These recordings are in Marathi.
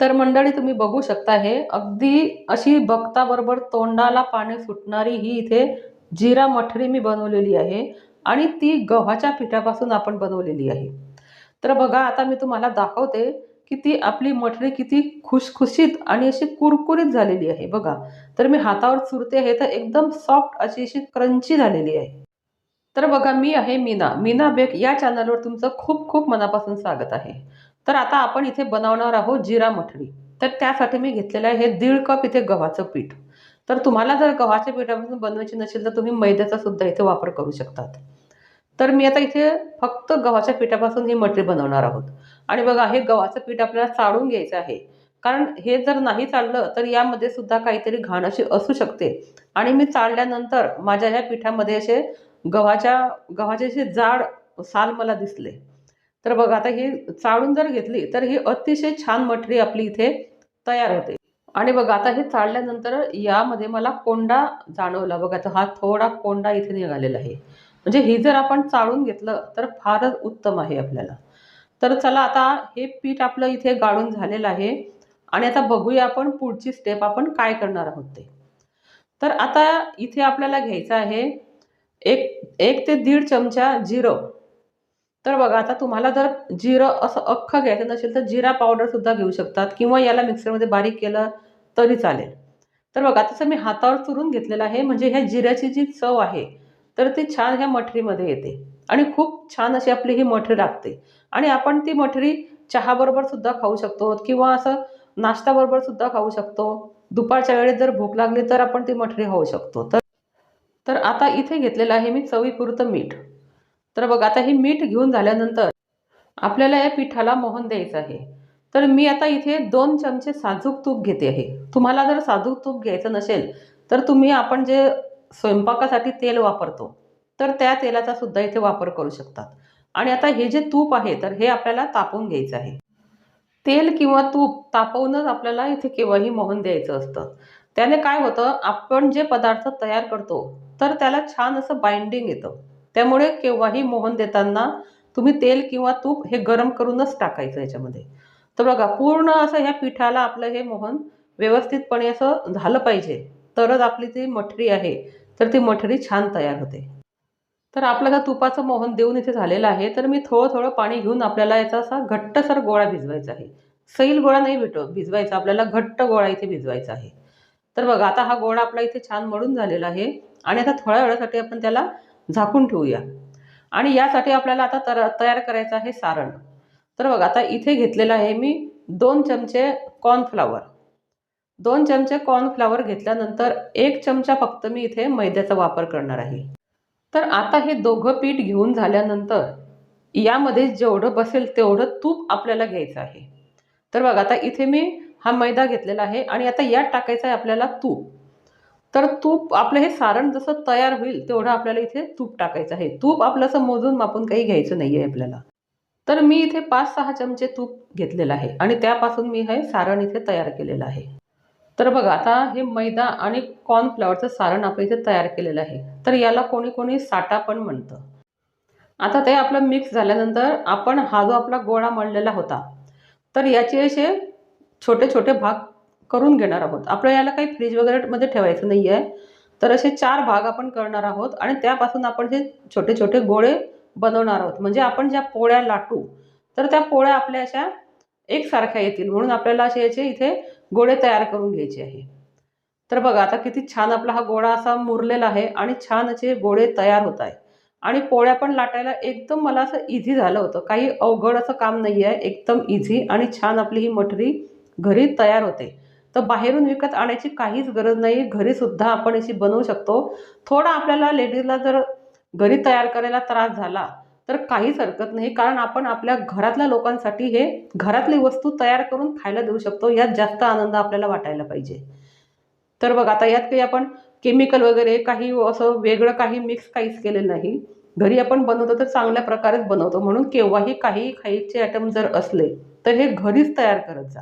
तर मंडळी तुम्ही बघू शकता हे. अगदी अशी बघताबरोबर तोंडाला पाणी सुटणारी ही इथे जिरा मठरी मी बनवलेली आहे आणि ती गव्हाच्या पिठापासून आपण बनवलेली आहे. तर बघा आता मी तुम्हाला दाखवते की ती आपली मठरी किती खुशखुशीत आणि अशी कुरकुरीत झालेली आहे. बघा तर मी हातावर चुरते आहे तर एकदम सॉफ्ट अशी अशी क्रंची झालेली आहे. तर बघा मी आहे मीना. मीना बेक या चॅनलवर तुमचं खूप खूप मनापासून स्वागत आहे. तर आता आपण इथे बनवणार आहोत जिरा मठरी. तर त्यासाठी मी घेतलेलं आहे हे दीड कप इथे गव्हाचं पीठ. तर तुम्हाला जर गव्हाच्या पिठापासून बनवायची नसेल तर तुम्ही मैद्याचा सुद्धा इथे वापर करू शकतात. तर मी आता इथे फक्त गव्हाच्या पिठापासून ही मटरी बनवणार आहोत. आणि बघा हे गव्हाचं पीठ आपल्याला चाळून घ्यायचं आहे. कारण हे जर नाही चाललं तर यामध्ये सुद्धा काहीतरी घाण अशी असू शकते. आणि मी चाळल्यानंतर माझ्या ह्या पिठामध्ये असे गव्हाच्या गव्हाचे असे जाड साल मला दिसले. तर बघा आता ही चाळून जर घेतली तर ही अतिशय छान मठरी आपली इथे तयार होते. आणि बघा आता हे चाळल्यानंतर यामध्ये मला कोंडा जाणवला. बघा आता हा थोडा कोंडा इथे निघालेला आहे. म्हणजे ही जर आपण चाळून घेतलं तर फारच उत्तम आहे आपल्याला. तर चला आता हे पीठ आपलं इथे गाळून झालेलं आहे. आणि आता बघूया आपण पुढची स्टेप आपण काय करणार आहोत ते. तर आता इथे आपल्याला घ्यायचं आहे एक एक ते दीड चमचा जिरं. तर बघा आता तुम्हाला जर जिरं असं अख्खं घ्यायचं नसेल तर जिरा पावडरसुद्धा घेऊ शकतात किंवा याला मिक्सरमध्ये बारीक केलं तरी चालेल. तर बघा तसं मी हातावर चुरून घेतलेलं आहे. म्हणजे ह्या जिऱ्याची जी चव आहे तर ती छान ह्या मठरीमध्ये येते आणि खूप छान अशी आपली ही मठरी लागते. आणि आपण ती मठरी चहाबरोबर सुद्धा खाऊ शकतो किंवा असं नाश्त्याबरोबर सुद्धा खाऊ शकतो. दुपारच्या वेळेत जर भूक लागली तर आपण ती मठरी खाऊ शकतो. तर तर आता इथे घेतलेलं आहे मी चवीपुरतं मीठ. तर बघ आता हे मीठ घेऊन झाल्यानंतर आपल्याला या पिठाला मोहन द्यायचं आहे. तर मी आता इथे दोन चमचे साजूक तूप घेते आहे. तुम्हाला जर साजूक तूप घ्यायचं नसेल तर तुम्ही आपण जे स्वयंपाकासाठी तेल वापरतो तर त्या तेलाचा सुद्धा इथे वापर करू शकतात. आणि आता हे जे तूप आहे तर हे आपल्याला तापवून घ्यायचं आहे. तेल किंवा तूप तापवूनच आपल्याला इथे केव्हाही मोहन द्यायचं असतं. त्याने काय होतं आपण जे पदार्थ तयार करतो तर त्याला छान असं बाइंडिंग येतं. त्यामुळे केव्हाही मोहन देताना तुम्ही तेल किंवा तूप हे गरम करूनच टाकायचं याच्यामध्ये. तर बघा पूर्ण असं ह्या पिठाला आपलं हे मोहन व्यवस्थितपणे असं झालं पाहिजे. तरच आपली ती मठरी आहे तर ती मठरी छान तयार होते. तर आपलं आता तुपाचं मोहन देऊन इथे झालेलं आहे. तर मी थोडं थोडं पाणी घेऊन आपल्याला याचा असा घट्टसर गोळा भिजवायचा आहे. सैल गोळा नाही भेटो भिजवायचा आपल्याला घट्ट गोळा इथे भिजवायचा आहे. तर बघा आता हा गोळा आपला इथे छान मळून झालेला आहे. आणि आता थोड्या वेळासाठी आपण त्याला झाकून ठेवूया. आणि यासाठी आपल्याला आता तर तयार करायचं आहे सारण. तर बघा आता इथे घेतलेलं आहे मी दोन चमचे कॉर्नफ्लावर दोन चमचे कॉर्नफ्लावर घेतल्यानंतर एक चमचा फक्त मी इथे मैद्याचा वापर करणार आहे. तर आता हे दोघं पीठ घेऊन झाल्यानंतर यामध्ये जेवढं बसेल तेवढं तूप आपल्याला घ्यायचं आहे. तर बघा आता इथे मी हा मैदा घेतलेला आहे आणि आता यात टाकायचं आहे आपल्याला तूप. तर तूप आपलं हे सारण जसं तयार होईल तेवढं आपल्याला इथे तूप टाकायचं आहे. तूप आपलं असं मोजून मापून काही घ्यायचं नाही आहे आपल्याला. तर मी इथे पाच सहा चमचे तूप घेतलेलं आहे आणि त्यापासून मी हे सारण इथे तयार केलेलं आहे. तर बघा आता हे मैदा आणि कॉर्नफ्लॉवरचं सारण आपण इथे तयार केलेलं आहे. तर याला कोणी कोणी साठा पण म्हणतं. आता ते आपलं मिक्स झाल्यानंतर आपण हा जो आपला गोळा मळलेला होता तर याचे असे छोटे छोटे भाग करून घेणार आहोत. आपल्या याला काही फ्रीज वगैरे मध्ये ठेवायचं नाही आहे तर असे चार भाग आपण करणार आहोत आणि त्यापासून आपण हे छोटे छोटे गोळे बनवणार आहोत. म्हणजे आपण ज्या पोळ्या लाटू तर त्या पोळ्या आपल्या अशा एकसारख्या येतील. म्हणून आपल्याला असे याचे इथे गोळे तयार करून घ्यायचे आहे. तर बघा आता किती छान आपला हा गोळा असा मुरलेला आहे आणि छान असे गोळे तयार होत आहे. आणि पोळ्या पण लाटायला एकदम मला असं इझी झालं होतं. काही अवघड असं काम नाही आहे एकदम इझी आणि छान आपली ही मठरी घरी तयार होते. तर बाहेरून विकत आणायची काहीच गरज नाही घरीसुद्धा आपण अशी बनवू शकतो. थोडा आपल्याला लेडीजला जर घरी तयार करायला त्रास झाला तर काहीच हरकत नाही. कारण आपण आपल्या घरातल्या लोकांसाठी हे घरातली वस्तू तयार करून खायला देऊ शकतो. यात जास्त आनंद आपल्याला वाटायला पाहिजे. तर बघा आता यात काही आपण केमिकल वगैरे काही असं वेगळं काही मिक्स काहीच केलेलं नाही. घरी आपण बनवतो तर चांगल्या प्रकारेच बनवतो. म्हणून केव्हाही काही खायचे आयटम जर असले तर हे घरीच तयार करत जा.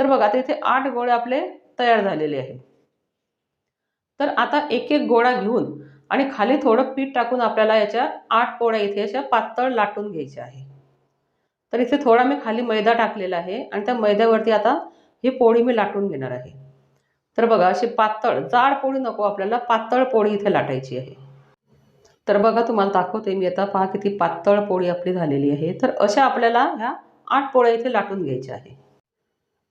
तर बघा आता इथे आठ गोळे आपले तयार झालेले आहे तर आता एक एक गोळा घेऊन आणि खाली थोडं पीठ टाकून आपल्याला याच्या आठ पोळ्या इथे अशा पातळ लाटून घ्यायच्या आहे तर इथे थोडा मी खाली मैदा टाकलेला आहे आणि त्या मैद्यावरती आता ही पोळी मी लाटून घेणार आहे. तर बघा अशी पातळ जाड पोळी नको आपल्याला पातळ पोळी इथे लाटायची आहे. तर बघा तुम्हाला दाखवते मी आता पहा किती पातळ पोळी आपली झालेली आहे. तर अशा आपल्याला ह्या आठ पोळ्या इथे लाटून घ्यायच्या आहे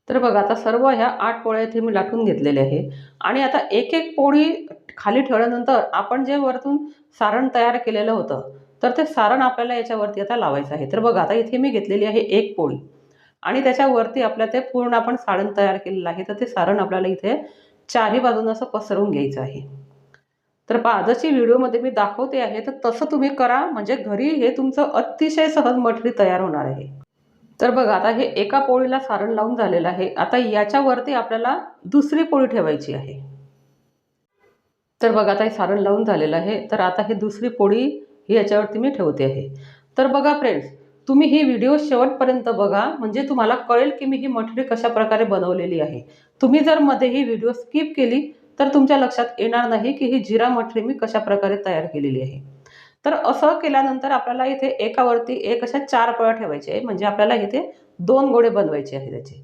तर बघा आता सर्व ह्या आठ पोळ्या इथे मी लाटून घेतलेल्या आहे आणि आता एक एक पोळी खाली ठेवल्यानंतर आपण जे वरतून सारण तयार केलेलं होतं तर ते सारण आपल्याला याच्यावरती आता लावायचं आहे. तर बघा आता इथे मी घेतलेली आहे एक पोळी. आणि त्याच्यावरती आपल्या ते पूर्ण आपण सारण तयार केलेलं आहे तर ते सारण आपल्याला इथे चारही बाजूनं असं पसरवून घ्यायचं आहे. तर पहा व्हिडिओमध्ये मी दाखवते आहे तर तसं तुम्ही करा. म्हणजे घरी हे तुमचं अतिशय सहज मठरी तयार होणार आहे. तर बघा आता हे एका पोळीला सारण लावून झालेलं आहे. आता याच्यावरती आपल्याला दुसरी पोळी ठेवायची आहे. तर बघा आता हे सारण लावून झालेलं आहे. तर आता ही दुसरी पोळी ही याच्यावरती मी ठेवते आहे. तर बघा फ्रेंड्स तुम्ही ही व्हिडिओ शेवटपर्यंत बघा. म्हणजे तुम्हाला कळेल की मी ही मटेरियल कशा प्रकारे बनवलेली आहे. तुम्ही जर मध्ये ही व्हिडिओ स्किप केली तर तुमच्या लक्षात येणार नाही की ही जिरा मटरी मी कशा प्रकारे तयार केलेली आहे. तर असं केल्यानंतर आपल्याला इथे एकावरती एक अशा चार पळ्या ठेवायचे आहे म्हणजे आपल्याला इथे दोन गोळे बनवायचे आहे त्याचे.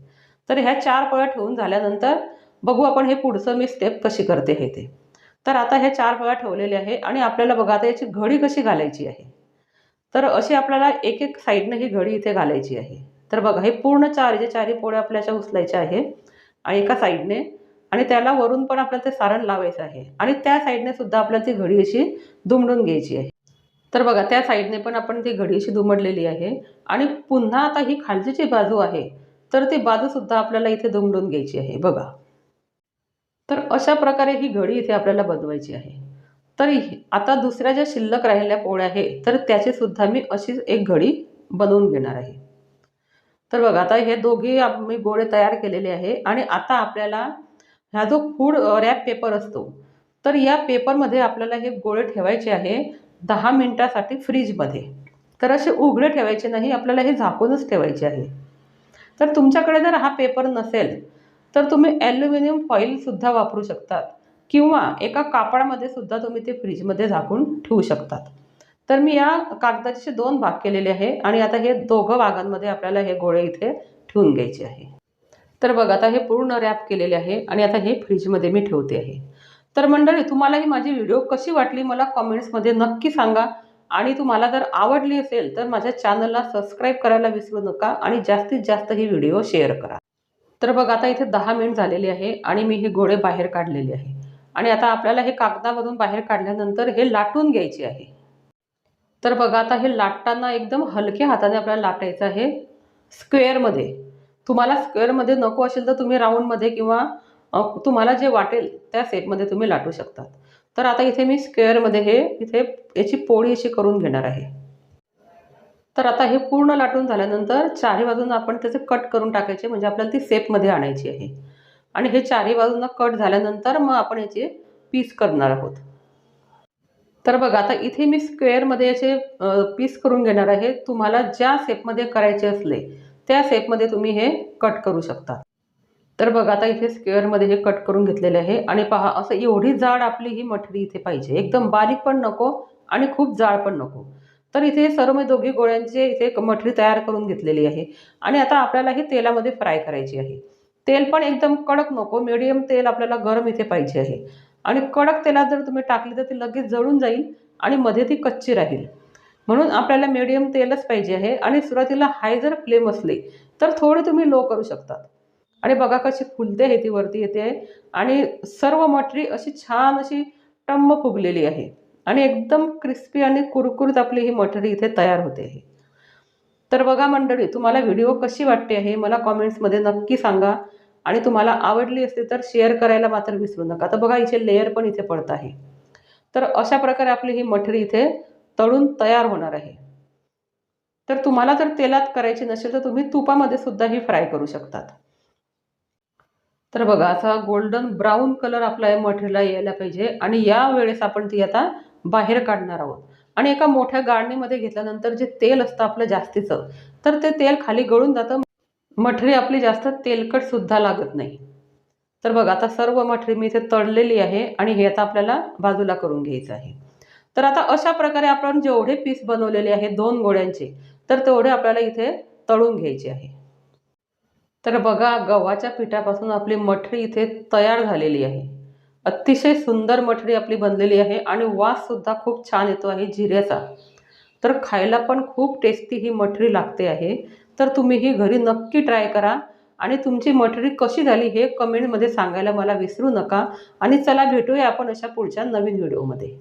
तर ह्या चार पळ्या ठेवून झाल्यानंतर बघू आपण हे पुढचं मी स्टेप कशी करते हे ते. तर आता हे चार पळ्या ठेवलेले आहे आणि आपल्याला बघा आता याची घडी कशी घालायची आहे. तर अशी आपल्याला एक एक साईडनं ही घडी इथे घालायची आहे. तर बघा हे पूर्ण चार जे चारही पोळ्या आपल्याच्या उचलायच्या आहे आणि एका साईडने आणि त्याला वरून पण आपल्याला ते सारण लावायचं आहे. आणि त्या साईडने सुद्धा आपल्याला ती घडी अशी दुमडून घ्यायची आहे. तर बघा त्या साईडने पण आपण ती घडी अशी दुमडलेली आहे. आणि पुन्हा आता ही खालची जी बाजू आहे तर ती बाजूसुद्धा आपल्याला इथे दुमडून घ्यायची आहे. बघा. तर अशा प्रकारे ही घडी इथे आपल्याला बनवायची आहे. तर आता दुसऱ्या ज्या शिल्लक राहिलेल्या पोळ्या आहे तर त्याचीसुद्धा मी अशीच एक घडी बनवून घेणार आहे. तर बघा आता हे दोघे मी गोळे तयार केलेले आहे. आणि आता आपल्याला ह्या जो फूड रॅप पेपर असतो तर या पेपरमध्ये आपल्याला हे गोळे ठेवायचे आहे. दहा मिनटासाठी फ्रीजमध्ये. तर असे उघडे ठेवायचे नाही आपल्याला हे झाकूनच ठेवायचे आहे. तर तुमच्याकडे जर हा पेपर नसेल तर तुम्ही ॲल्युमिनियम फॉईलसुद्धा वापरू शकतात किंवा एका कापडामध्ये सुद्धा तुम्ही ते फ्रीजमध्ये झाकून ठेवू शकतात. तर मी या कागदाचे दोन भाग केलेले आहे आणि आता हे दोघं भागांमध्ये आपल्याला हे गोळे इथे ठेवून घ्यायचे आहे. तर बघा आता हे पूर्ण रॅप केलेले आहे आणि आता हे फ्रीजमध्ये मी ठेवते आहे. तर मंडळी तुम्हाला ही माझी व्हिडिओ कशी वाटली मला कॉमेंट्समध्ये नक्की सांगा. आणि तुम्हाला जर आवडली असेल तर माझ्या चॅनलला सबस्क्राईब करायला विसरू नका आणि जास्तीत जास्त ही व्हिडिओ शेअर करा. तर बघा आता इथे दहा मिनिट झालेली आहे आणि मी हे गोळे बाहेर काढलेले आहे. आणि आता आपल्याला हे कागदामधून बाहेर काढल्यानंतर हे लाटून घ्यायचे आहे. तर बघा आता हे लाटताना एकदम हलक्या हाताने आपल्याला लाटायचं आहे. स्क्वेअरमध्ये तुम्हाला स्क्वेअरमध्ये नको असेल तर तुम्ही राऊंडमध्ये किंवा तुम्हाला जे वाटेल त्या सेपमध्ये तुम्ही लाटू शकतात. तर आता इथे मी स्क्वेअरमध्ये हे इथे याची पोळी अशी करून घेणार आहे. तर आता हे पूर्ण लाटून झाल्यानंतर चारही बाजूनं आपण त्याचे कट करून टाकायचे म्हणजे आपल्याला ती सेपमध्ये आणायची आहे. आणि हे चारही बाजूंना कट झाल्यानंतर मग आपण याचे पीस करणार आहोत. तर बघा आता इथे मी स्क्वेअरमध्ये याचे पीस करून घेणार आहे. तुम्हाला ज्या सेपमध्ये करायचे असले त्या शेपमध्ये तुम्ही हे कट करू शकता. तर बघा आता इथे स्क्वेअरमध्ये हे कट करून घेतलेले आहे. आणि पहा असं एवढी जाड आपली ही मठरी इथे पाहिजे. एकदम बारीक पण नको आणि खूप जाड पण नको. तर इथे सर्व मी दोघी गोळ्यांचे इथे एक मठरी तयार करून घेतलेली आहे. आणि आता आपल्याला ही तेलामध्ये फ्राय करायची आहे. तेल पण एकदम कडक नको मिडियम तेल आपल्याला गरम इथे पाहिजे आहे. आणि कडक तेलात जर तुम्ही टाकली तर ती लगेच जळून जाईल आणि मध्ये ती कच्ची राहील. म्हणून आपल्याला मिडियम तेलच पाहिजे आहे. आणि सुरुवातीला हाय जर फ्लेम असली तर थोडी तुम्ही लो करू शकतात. आणि बघा कशी फुलते आहे ती वरती येते आणि सर्व मटरी अशी छान अशी टम्म फुगलेली आहे. आणि एकदम क्रिस्पी आणि कुरकुरीत आपली ही मटरी इथे तयार होते आहे. तर बघा मंडळी तुम्हाला व्हिडिओ कशी वाटते आहे मला कॉमेंट्समध्ये नक्की सांगा. आणि तुम्हाला आवडली असते तर शेअर करायला मात्र विसरू नका. तर बघा इथे लेअर पण इथे पडत आहे. तर अशा प्रकारे आपली ही मठरी इथे तळून तयार होणार आहे. तर तुम्हाला जर तेलात करायची नसेल तर तुम्ही तुपामध्ये सुद्धा ही फ्राय करू शकतात. तर बघा असा गोल्डन ब्राऊन कलर आपला या मठरीला यायला पाहिजे आणि या वेळेस आपण ती आता बाहेर काढणार आहोत. आणि एका मोठ्या गाळणीमध्ये घेतल्यानंतर जे तेल असतं आपलं जास्तीचं तर ते तेल खाली गळून जातं. मठरी आपली जास्त तेलकटसुद्धा लागत नाही. तर बघा आता सर्व मठरी मी इथे तळलेली आहे आणि हे आता आपल्याला बाजूला करून घ्यायचं आहे. तर आता अशा प्रकारे आपण जेवढे पीस बनवलेले आहे दोन गोळ्यांचे तर तेवढे आपल्याला इथे तळून घ्यायचे आहे. तर बघा गव्हाच्या पिठापासून आपली मठरी इथे तयार झालेली आहे. अतिशय सुंदर मठरी आपली बनलेली आहे आणि वाससुद्धा खूप छान येतो आहे जिऱ्याचा. तर खायला पण खूप टेस्टी ही मठरी लागते आहे. तर तुम्ही ही घरी नक्की ट्राय करा आणि तुमची मठरी कशी झाली हे कमेंटमध्ये सांगायला मला विसरू नका. आणि चला भेटूया आपण अशा पुढच्या नवीन व्हिडिओमध्ये